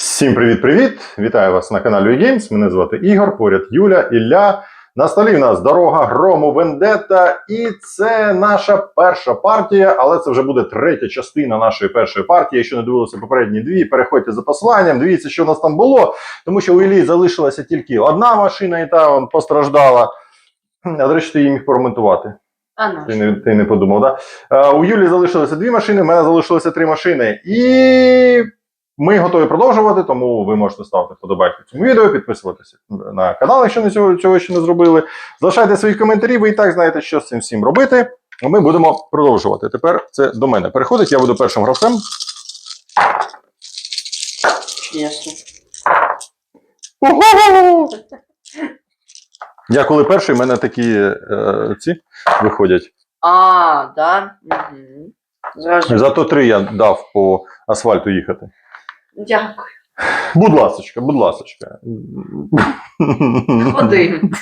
Всім привіт-привіт! Вітаю вас на каналі Games. Мене звати Ігор, поряд Юля, Ілля. На столі в нас дорога грому Вендетта, і це наша перша партія, але це вже буде третя частина нашої першої партії. Якщо не дивилися попередні дві, переходьте за посиланням, дивіться, що у нас там було, тому що у Іллі залишилася тільки одна машина, і та вон постраждала. А до речі, ти її міг поремонтувати. А. Ти не, ти не подумав, да? Е, у Юлі залишилося дві машини, в мене залишилося три машини. І ми готові продовжувати, тому ви можете ставити вподобайки цьому відео, підписуватися на канал, якщо не цього, цього ще не зробили. Залишайте свої коментарі, ви і так знаєте, що з цим всім робити. Ми будемо продовжувати. Тепер це до мене переходить, я буду першим гравцем. Я коли перший, в мене такі е, ці виходять. А, да. Угу. Зато три я дав по асфальту їхати. Дякую. Будь ласочка, будь ласочка. Один.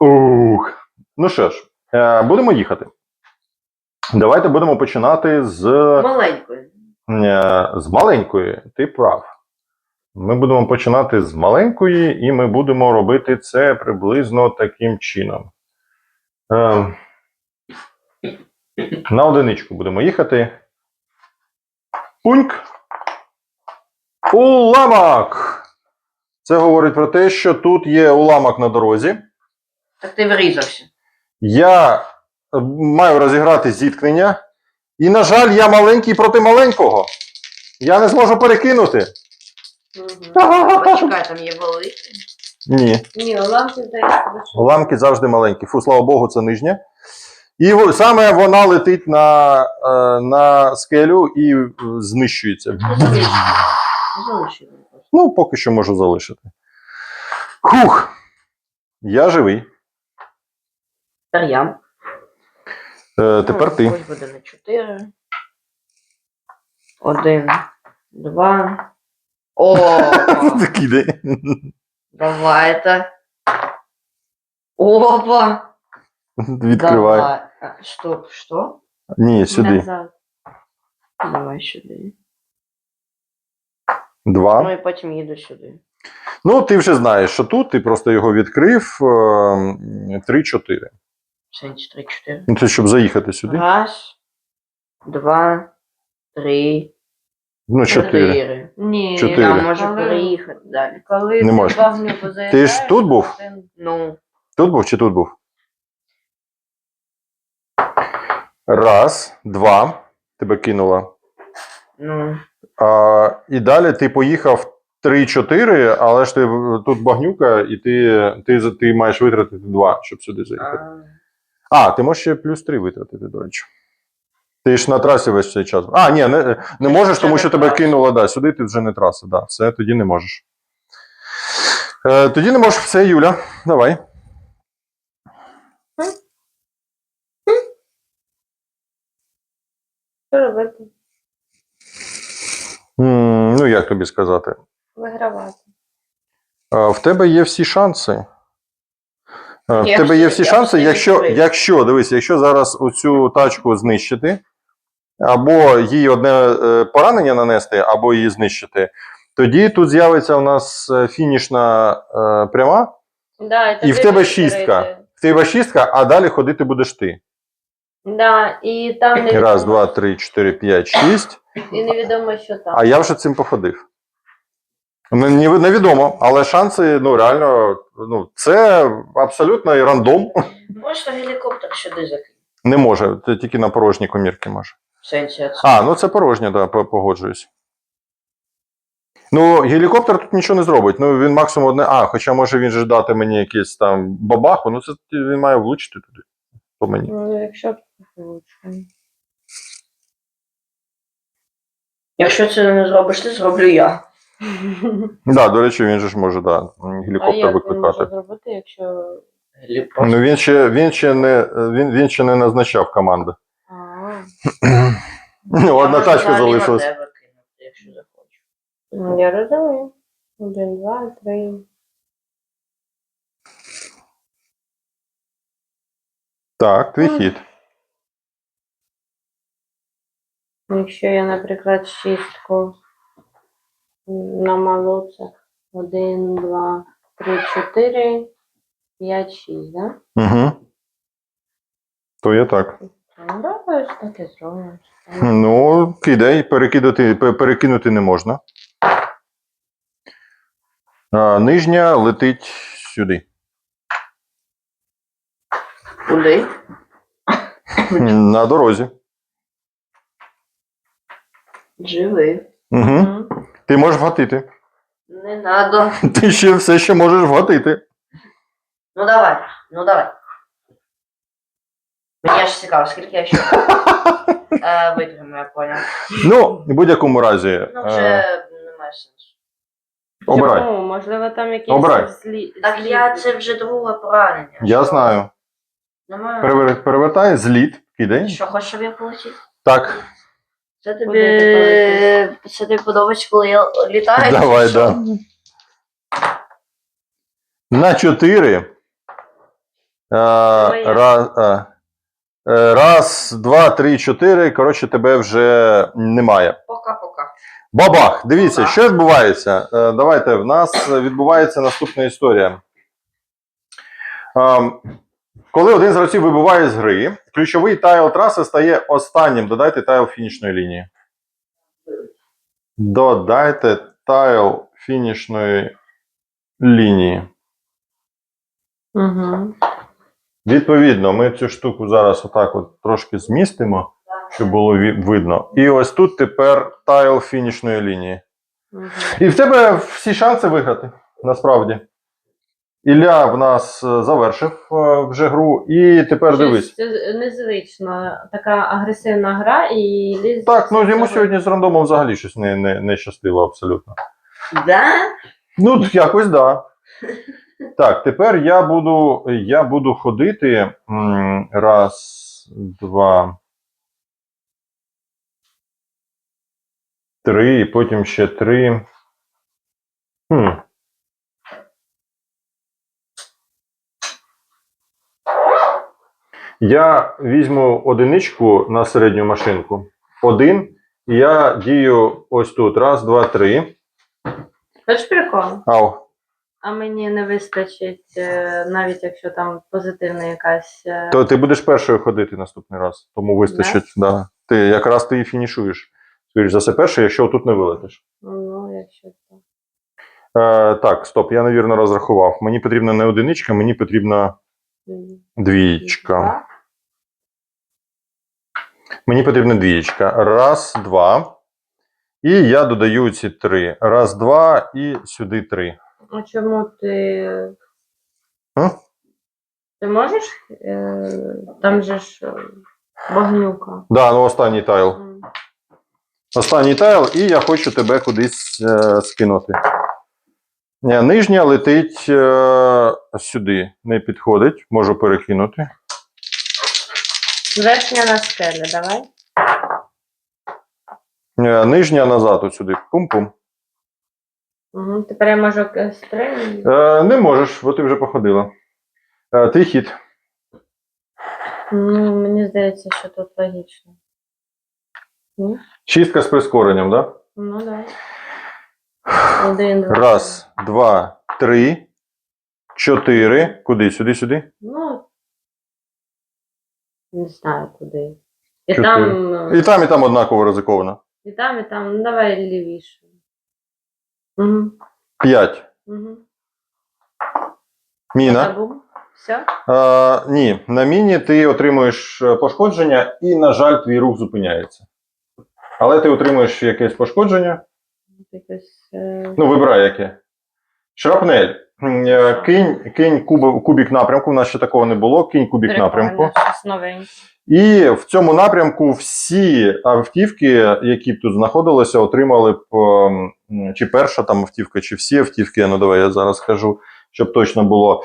Ух. Ну що ж, е, будемо їхати. Давайте будемо починати з, Маленькою. е, з маленької. Ти прав. Ми будемо починати з маленької, і ми будемо робити це приблизно таким чином. Е, на одиничку будемо їхати. Пуньк. Уламок! Це говорить про те, що тут є уламок на дорозі. Так ти врізався. Я е, маю розіграти зіткнення. І, на жаль, я маленький проти маленького. Я не зможу перекинути. Угу. Почекай, там є великий. Ні. Ні, уламки здається. Уламки завжди маленькі. Фу, слава Богу, це нижня. І саме вона летить на, е, на скелю і е, знищується. Ну, поки що можу залишити. Хух. Я живий. Тепер я. Е, тепер ти. Ось буде на 4. Один. Два. О! Такий де. Давайте. Опа! Відкривай. Давай. А, Стоп, що? Ні, сюди. Назад. Давай сюди. Два. Ну і потім їду сюди. Ну, ти вже знаєш, що тут ти просто його відкрив е, 3-4. Сенсі 3, 4. Ну, це щоб заїхати сюди. Раз, два, три, Ну, 4. чотири. Ні, Чотири. Я можу Але- переїхати далі. коли Не ти можна. позаїжджаєш, Ти ж тут був? Ну, Тут був чи тут був? Раз, два. Тебе кинуло. ну. А, і далі ти поїхав 3-4, але ж ти тут багнюка, і ти, ти, ти маєш витратити 2, щоб сюди заїхати. А, А, ти можеш ще плюс 3 витратити, до речі. Ти ж на трасі весь цей час. А, ні, не, не можеш, тому що тебе кинуло, да, сюди ти вже не траса, да, це тоді не можеш. Е, тоді не можеш, все, Юля, давай. Що робити? М, ну, як тобі сказати? Вигравати. Е, в тебе є всі шанси. В Я тебе є всі- всі я шанси, якщо, відкрию. якщо, дивись, якщо зараз оцю тачку знищити, або їй одне е, поранення нанести, або її знищити, тоді тут з'явиться у нас е, фінішна е, пряма, Да, і, І в тебе шістка. в тебе шістка, а далі ходити будеш ти. Да, і там невідомо, Раз, два, три, чотири, п'ять, шість. і невідомо, що там. А я вже цим походив. Мені невідомо, але шанси, ну реально, ну, це абсолютно і рандом. Можна гелікоптер сюди закинути. Не може, це тільки на порожні комірки може. Сенсі. А, ну це порожнє, да, по- погоджуюсь. Ну, гелікоптер тут нічого не зробить. Ну, він максимум одне. А, хоча може він же дати мені якийсь там бабаху, ну це він має влучити туди. По мені. Ну, якщо влучно. Якщо це не зробиш, ти зроблю я. Да, до речі, він же ж може, да, А гелікоптер як він викликати. може зробити, якщо... Ну він ще, він ще не він, він ще не назначав команди. А, Ну, одна Я тачка залишилась. якщо захочу. ну, я розумію. Один, два, три. Так, твій хід. Якщо я, наприклад, шістку намалу, це 1, 2, 3, 4, 5, 6, да? Угу. То є так. Ну, давай ж так і зробимо. Ну, кидай, перекидати, пе- перекинути не можна. А, нижня летить сюди. Куди? На дорозі. Живи. Угу. Мгм. Ти можеш вгатити. Не надо. Ти ще все ще можеш вгатити. Ну давай, ну давай. Мені аж цікаво, скільки я ще е, витримаю, я поняв. Ну, в будь-якому разі. Ну е, вже немає сенсу. обирай. Чому? Можливо, там якісь Обирай. злі... Так злі- я це вже друге поранення. Я Що? знаю. Немає. Перевер- Перевертай, зліт, кидай. Що хочеш, щоб я полетів? Так, Це тобі, це тобі подобається, коли я літаю? давай, Що? да. На 4. Е, раз, е, раз, два, три, чотири. Коротше, тебе вже немає. Пока-пока. Бабах! Дивіться, Ага. що відбувається. Е, Давайте, в нас відбувається наступна історія. Коли один з гравців вибуває з гри, ключовий тайл траси стає останнім. Додайте тайл фінішної лінії. Додайте тайл фінішної лінії. Мгм. Відповідно, ми цю штуку зараз отак от трошки змістимо, щоб було видно. І ось тут тепер тайл фінішної лінії. Мгм. І в тебе всі шанси виграти, насправді. Ілля в нас е, завершив е, вже гру, і тепер дивись. Це незвично. Така агресивна гра і ліз. Так, ну йому сьогодні з рандомом взагалі щось не, не, не щастило абсолютно. Да? Ну, якось да. Так, тепер я буду, я буду ходити. Раз, два. Три, і потім ще три. Хм. Я візьму одиничку на середню машинку. Один. І я дію ось тут. Раз, два, три. Хоч прикол. Ау. А мені не вистачить, е, навіть якщо там позитивна якась. е, То ти будеш першою ходити наступний раз, тому вистачить. Да. Ти якраз ти і фінішуєш. Скоріш за все, перший, якщо тут не вилетиш. Ну, якщо так. Е, так, стоп, я невірно розрахував. Мені потрібна не одиничка, мені потрібна М, двієчка. два. Мені потрібна двієчка. Раз, два. І я додаю ці три. Раз, два і сюди три. А чому ти. А? Ти можеш? Е, Там же ж е, багнюка. Да, ну останній тайл. Останній тайл, і я хочу тебе кудись е, скинути. Е, Нижня летить е, сюди, не підходить, можу перекинути. Верхня на скелі, давай. Е, Нижня назад, от сюди. Пум-пум. Угу. Тепер я можу е, стрим. Е, не можеш, бо ти вже походила. Е, твій хід. Ну, мені здається, що тут логічно. Ні? Шістка з прискоренням, да? Ну, давай. Один, два. Раз, два, три, чотири. Куди? Сюди, сюди? Ну, не знаю куди. І Чотири. там, І там, і там однаково ризиковано. і там, і там. Ну, давай лівіше. Угу. П'ять. Угу. Міна. Забув. Все? Е, ні, на міні ти отримуєш е, пошкодження, і, на жаль, твій рух зупиняється. Але ти отримуєш якесь пошкодження. Якось. Е... Ну, вибирай яке. Шрапнель. Е, Кинь, кинь куб, кубік напрямку. У нас ще такого не було. Кинь кубік прикольно, напрямку. І в цьому напрямку всі автівки, які б тут знаходилися, отримали б ем, чи перша там автівка, чи всі автівки. Ну давай я зараз скажу, щоб точно було.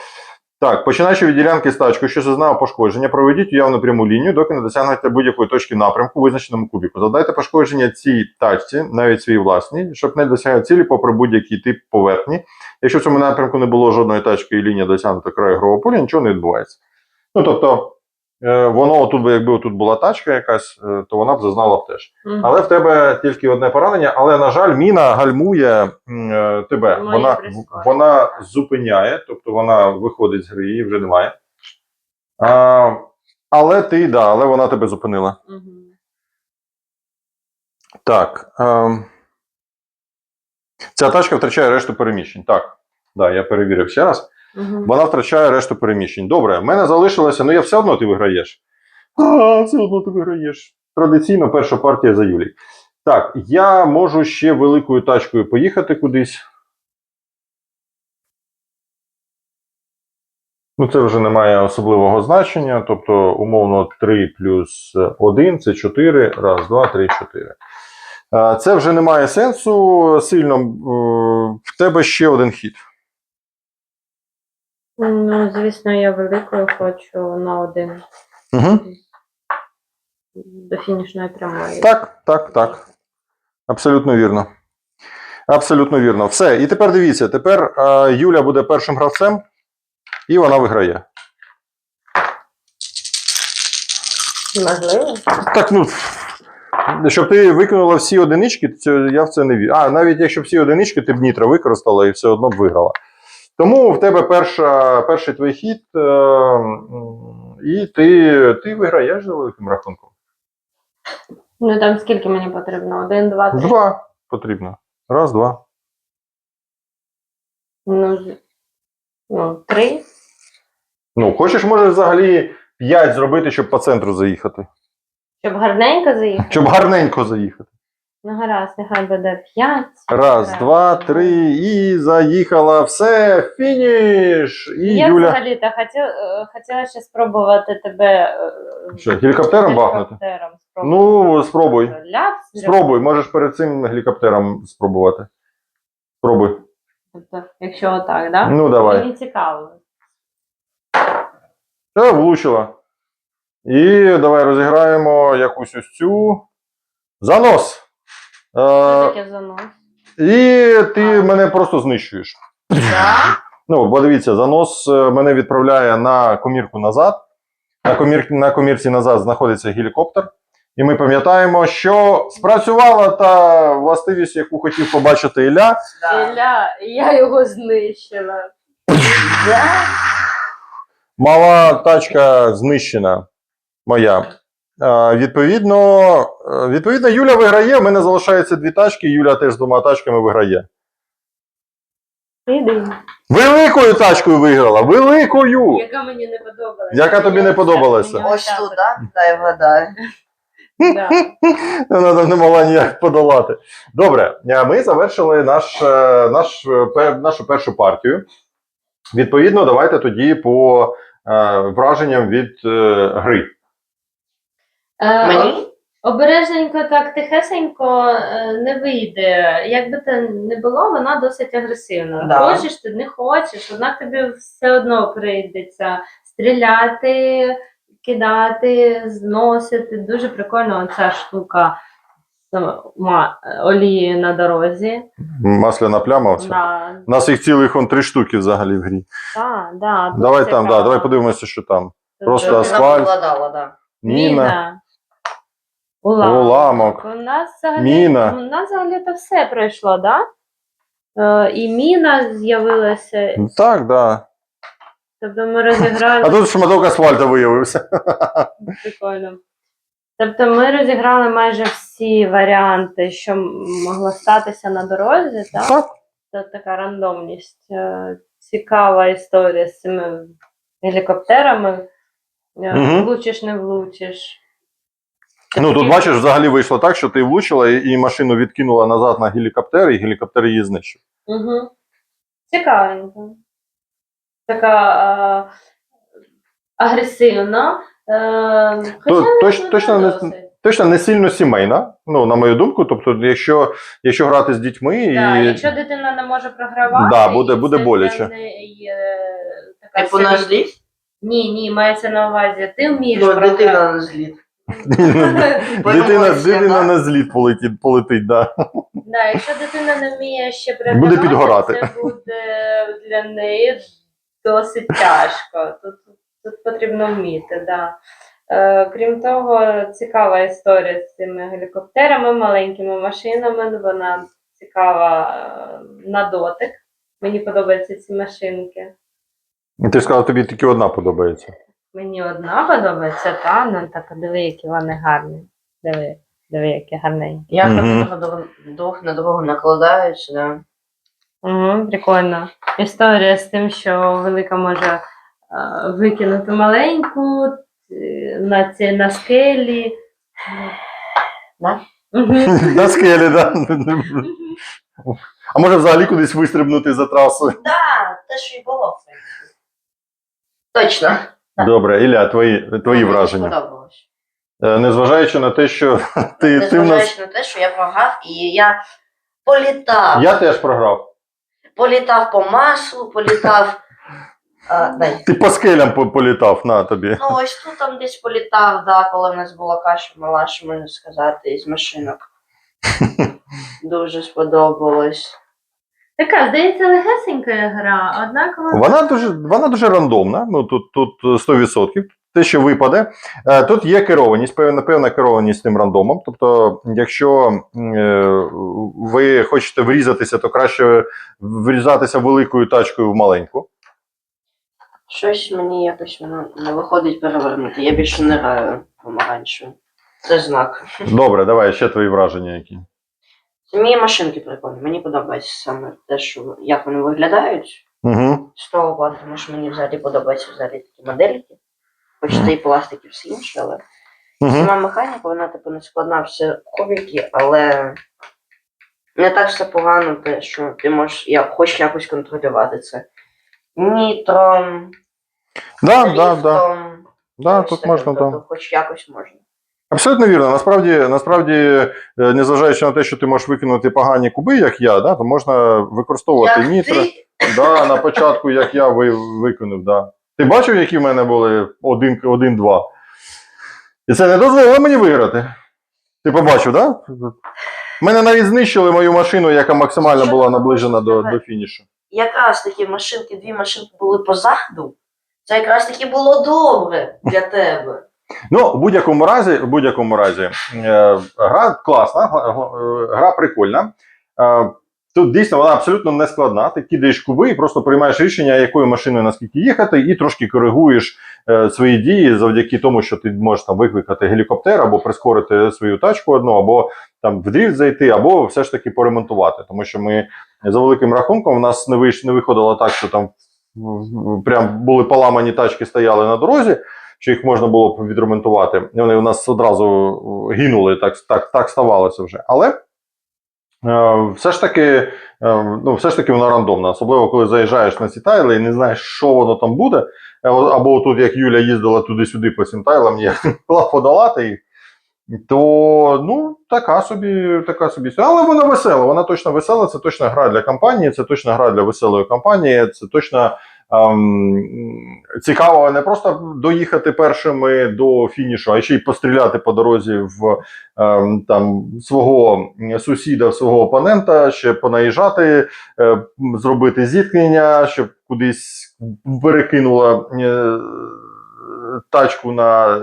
Так, починаючи від ділянки з тачкою, що зазнав пошкодження, проведіть уявну пряму лінію, доки не досягнете будь-якої точки напрямку, визначеному кубіку. Задайте пошкодження цій тачці, навіть свій власній, щоб не досягати цілі попри будь-який тип поверхні. Якщо в цьому напрямку не було жодної тачки і лінія досягнута краю грового поля, нічого не відбувається. Ну тобто, воно тут би, якби тут була тачка якась, е, то вона б зазнала б теж. Мгм. Але в тебе тільки одне поранення, але, на жаль, міна гальмує е, тебе. Моє Вона, прискорення. вона зупиняє, тобто вона виходить з гри, її вже немає. А, але ти, да, але вона тебе зупинила. Мгм. Так. Ем, ця тачка втрачає решту переміщень. Так. Да, я перевірив ще раз. Мгм. Вона втрачає решту переміщень. Добре, в мене залишилося, ну я все одно ти виграєш. А, все одно ти виграєш. Традиційно перша партія за Юлій. Так, я можу ще великою тачкою поїхати кудись. Ну, це вже не має особливого значення. Тобто, умовно, 3 плюс 1 це 4. Раз, два, три, чотири. Е, Це вже не має сенсу сильно. Е, В тебе ще один хід. Ну, звісно, я великою хочу на один Угу. до фінішної прямої. Так, так, так. Абсолютно вірно. Абсолютно вірно. Все. І тепер дивіться: тепер е, Юля буде першим гравцем, і вона виграє. Можливо. Так, ну. Щоб ти викинула всі одинички, це, я в це не вірю. А, навіть якщо всі одинички ти б нітро використала і все одно б виграла. Тому в тебе перша, перший твій хід, е, і ти, ти виграєш за великим рахунком. Ну там скільки мені потрібно? Один, два, три. Два потрібно. Раз, два. Ну, ну, три. Ну, хочеш, може, взагалі 5 зробити, щоб по центру заїхати. Щоб гарненько заїхати. Щоб гарненько заїхати. Ну, гаразд, нехай буде п'ять. Раз, Так. два, три, і заїхала. Все, фініш! І Я Юля. взагалі-то хотіла, е, хотіла ще спробувати тебе е, Що, гелікоптером бахнути? гелікоптером Ну, спробуй. Ляп, Спробуй, можеш перед цим гелікоптером спробувати. Спробуй. Тобто, якщо отак, да? Ну, давай. Мені цікаво. Та влучила. І давай розіграємо якусь ось цю. Занос. Що Е, таке занос? і ти мене просто знищуєш. Да? Ну, бо дивіться, занос е, мене відправляє на комірку назад. На, комір... на комірці назад знаходиться гелікоптер. І ми пам'ятаємо, що спрацювала та властивість, яку хотів побачити Ілля. Да. Ілля, я його знищила. Да? Мала тачка знищена. Моя. Е, відповідно, е, відповідно, Юля виграє. У мене залишається дві тачки. Юля теж з двома тачками виграє. Іди. Великою тачкою виграла! Великою! Яка мені не подобалася. Яка тобі не подобалася? Ось тут, да? Дай вгадаю. Вона не могла ніяк подолати. Добре, е, ми завершили наш, наш, нашу першу партію. Відповідно, давайте тоді по враженням від гри. Е, Мені? Обережненько, так тихесенько е, не вийде. Як би це не було, вона досить агресивна. Да. Хочеш ти, не хочеш, однак тобі все одно прийдеться стріляти, кидати, зносити. Дуже прикольна оця штука сама олії на дорозі. Масляна пляма. Оце. Да, У нас їх цілих он три штуки взагалі в грі. да, да, дуже Давай там, да, цікаво. давай подивимося, що там. Тут просто дуже- асфальт. Да. Міна. Уламок. Уламок. У нас взагалі, Міна. У нас взагалі то все пройшло, да? Е, і міна з'явилася. Так, да. Тобто ми розіграли А тут шматок асфальту виявився. прикольно. Тобто ми розіграли майже всі варіанти, що могло статися на дорозі, так? Так. Це така рандомність. Е, Цікава історія з цими гелікоптерами. Е, Мгм. Влучиш, не влучиш. Ну тут бачиш, взагалі вийшло так, що ти влучила і, і машину відкинула назад на гелікоптер, і гелікоптер її знищив. Угу. Цікавенько. Така е, агресивна. Е, хоча То- не- точ- не точно не- Точно не сильно сімейна, ну, на мою думку. Тобто, якщо, якщо грати з дітьми і. Якщо дитина не може програвати, Да, буде- і буде це боляче. для неї, е, така Типу? Ні, ні, мається на увазі. Ти вмієш Ну, програвати. дитина на зліт. Дитина, дитина на зліт полетить, полетить да. Да, якщо дитина не вміє ще програвати, Буде підгорати. це буде для неї досить тяжко. Тут, тут потрібно вміти, да. Е, крім того, цікава історія з цими гелікоптерами, маленькими машинами. Вона цікава е, на дотик. Мені подобаються ці машинки. Ти ж сказав, тобі тільки одна подобається. Мені одна подобається, та ну так диви, які вони гарні. Диви, диви, які гарненькі. Як Мгм. mm друг на другу накладаються, да. Угу, прикольно. Історія з тим, що велика може е, викинути маленьку е, на, ці, на скелі. Да? Мгм. На скелі, так. А може взагалі кудись вистрибнути за трасою? Да, те, що й було, в принципі. Точно. Добре, Ілля, твої, твої Мені враження. сподобалось. Е, Незважаючи на те, що ти, ти в нас. Незважаючи на те, що я програв, і я політав. Я теж програв. Політав по маслу, політав. А, дай. Ти по скелям по- політав на тобі. Ну, ось тут там десь політав, да, коли в нас була каша мала, що можна сказати, із машинок. Дуже сподобалось. Така, здається, легесенька гра, однак вона. Вона дуже, вона дуже рандомна. Ну тут, тут 100%. Те, що випаде. Е, Тут є керованість, певна, певна керованість тим рандомом. Тобто, якщо е, ви хочете врізатися, то краще врізатися великою тачкою в маленьку. Щось мені якось воно не виходить перевернути. Я більше не граю помаранчевим. Це знак. Добре, давай ще твої враження які. Самі машинки прикольні. Мені подобається саме те, що як вони виглядають Угу. з того плану, тому що мені взагалі подобаються взагалі такі модельки. Хоч це і пластик, і все інше, але Угу. сама механіка, вона типу не складна, все кубики, але не так все погано, те, що ти можеш я, хоч якось контролювати це. Нітром, Да, да, да. Да, тут можна, тобто да. хоч якось можна. Абсолютно вірно. Насправді, насправді, е, незважаючи на те, що ти можеш викинути погані куби, як я, да, то можна використовувати Як нітро. ти? Да, на початку, як я ви, виконав, да. Ти бачив, які в мене були один- один-два? І це не дозволило мені виграти. Ти побачив, так? Да? Мене навіть знищили мою машину, яка максимально Що була наближена до, до фінішу. Якраз такі машинки, дві машинки були позаду. Це якраз таки було добре для тебе. Ну, в будь-якому разі, в будь-якому разі, е, гра класна, е, гра прикольна. Е, Тут дійсно вона абсолютно не складна. Ти кидаєш куби і просто приймаєш рішення, якою машиною наскільки їхати, і трошки коригуєш е, свої дії завдяки тому, що ти можеш там викликати гелікоптер або прискорити свою тачку одну, або там в дріфт зайти, або все ж таки поремонтувати. Тому що ми за великим рахунком в нас не вийш, не виходило так, що там прям були поламані тачки, стояли на дорозі що їх можна було б відремонтувати. Вони у нас одразу е, гинули, так, так, так ставалося вже. Але е, все ж таки, е, ну, все ж таки воно рандомно, особливо коли заїжджаєш на ці тайли і не знаєш, що воно там буде. Е, Або тут, як Юля їздила туди-сюди по цим тайлам, я подолати їх. То ну така собі, така собі. Але вона весела. Вона точно весела. Це точно гра для компанії, це точно гра для веселої компанії. Це точно цікаво не просто доїхати першими до фінішу, а ще й постріляти по дорозі в ем, там свого сусіда, свого опонента, ще понаїжджати, е, зробити зіткнення, щоб кудись перекинула е, тачку на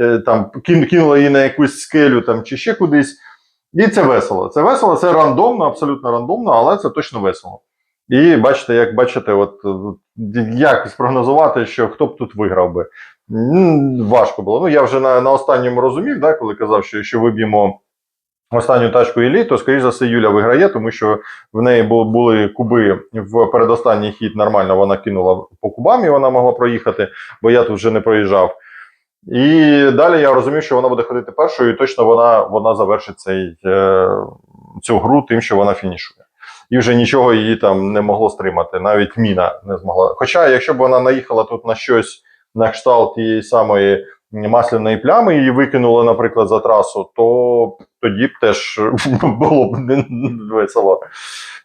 е, там кинула її на якусь скелю там чи ще кудись. І це весело. Це весело, це рандомно, абсолютно рандомно, але це точно весело. І бачите, як бачите, от, як спрогнозувати, що хто б тут виграв би. Важко було. Ну, я вже на, на останньому розумів, да, коли казав, що, що виб'ємо останню тачку Іллі, то, скоріш за все, Юля виграє, тому що в неї були куби в передостанній хід нормально вона кинула по кубам, і вона могла проїхати, бо я тут вже не проїжджав. І далі я розумів, що вона буде ходити першою, і точно вона, вона завершить цей, е, цю гру тим, що вона фінішує. І вже нічого її там не могло стримати, навіть міна не змогла. Хоча, якщо б вона наїхала тут на щось на кшталт тієї самої масляної плями і викинула, наприклад, за трасу, то тоді б теж було б не весело.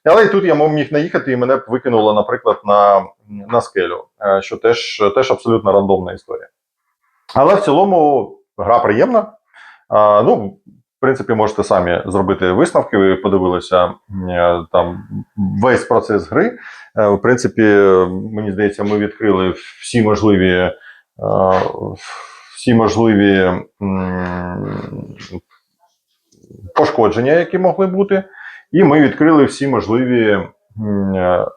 Але і тут я міг наїхати, і мене б викинуло, наприклад, на, на скелю, е, що теж, теж абсолютно рандомна історія. Але в цілому гра приємна. А, ну, принципі, можете самі зробити висновки. Ви подивилися е, там весь процес гри. Е, В принципі, мені здається, ми відкрили всі можливі, е, всі можливі пошкодження, які могли бути, і ми відкрили всі можливі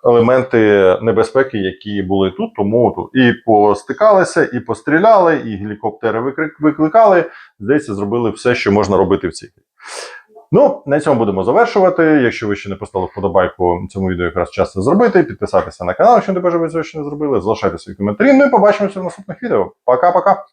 елементи небезпеки, які були тут. Тому і постикалися, і постріляли, і гелікоптери викликали. Здається, зробили все, що можна робити в цій. Ну, на цьому будемо завершувати. Якщо ви ще не поставили вподобайку цьому відео, якраз час це зробити. Підписатися на канал, якщо не бажаєте, ще не зробили. Залишайте свої коментарі. Ну і побачимося в наступних відео. Пока-пока.